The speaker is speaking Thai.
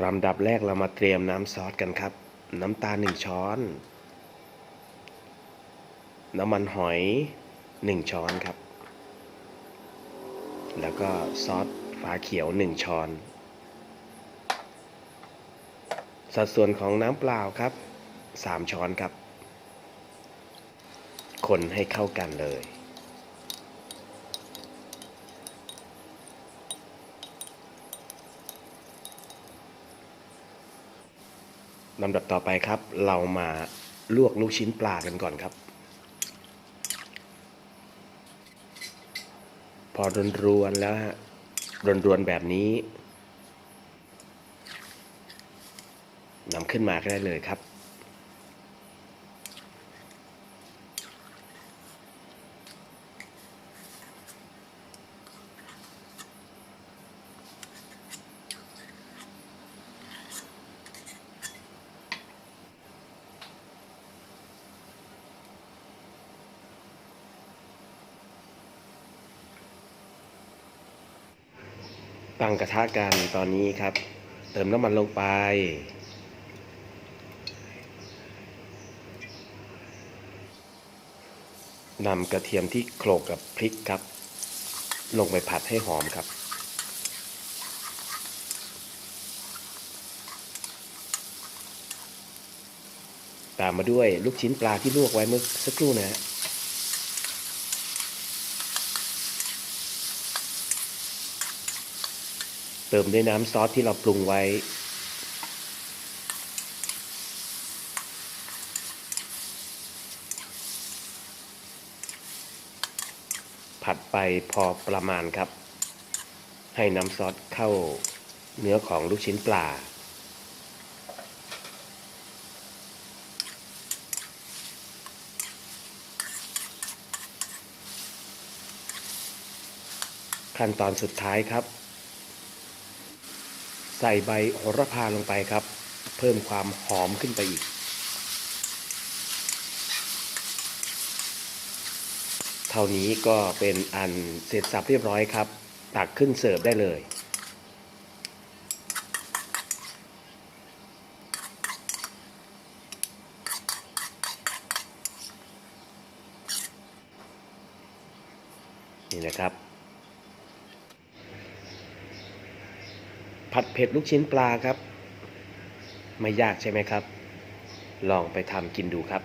ลำดับแรกเรามาเตรียมน้ำซอสกันครับ น้ำตาลหนึ่งช้อน น้ำมันหอยหนึ่งช้อนครับ แล้วก็ซอสฝาเขียวหนึ่งช้อน สัดส่วนของน้ำเปล่าครับสามช้อนครับ คนให้เข้ากันเลย ลำดับต่อไปครับ เรามาลวกลูกชิ้นปลากันก่อนครับ พอรวนๆแล้วฮะรวนๆแบบนี้นำขึ้นมาก็ได้เลยครับ ตั้งกระทะกันตอนนี้ครับ เติมน้ำมันลงไป นำกระเทียมที่โขลกกับพริกครับ ลงไปผัดให้หอมครับ ตามมาด้วยลูกชิ้นปลาที่ลวกไว้เมื่อสักครู่นะฮะ เติมด้วยน้ำซอสที่เราปรุงไว้ ผัดไปพอประมาณครับ ให้น้ำซอสเข้าเนื้อของลูกชิ้นปลาขั้นตอนสุดท้ายครับ ใส่ใบโหระพาลงไปครับ เพิ่มความหอมขึ้นไปอีก เท่านี้ก็เป็นอันเสร็จสับเรียบร้อยครับ ตักขึ้นเสิร์ฟได้เลยนี่นะครับ ผัดเผ็ดลูกชิ้นปลาครับ ไม่ยากใช่ไหมครับ ลองไปทำกินดูครับ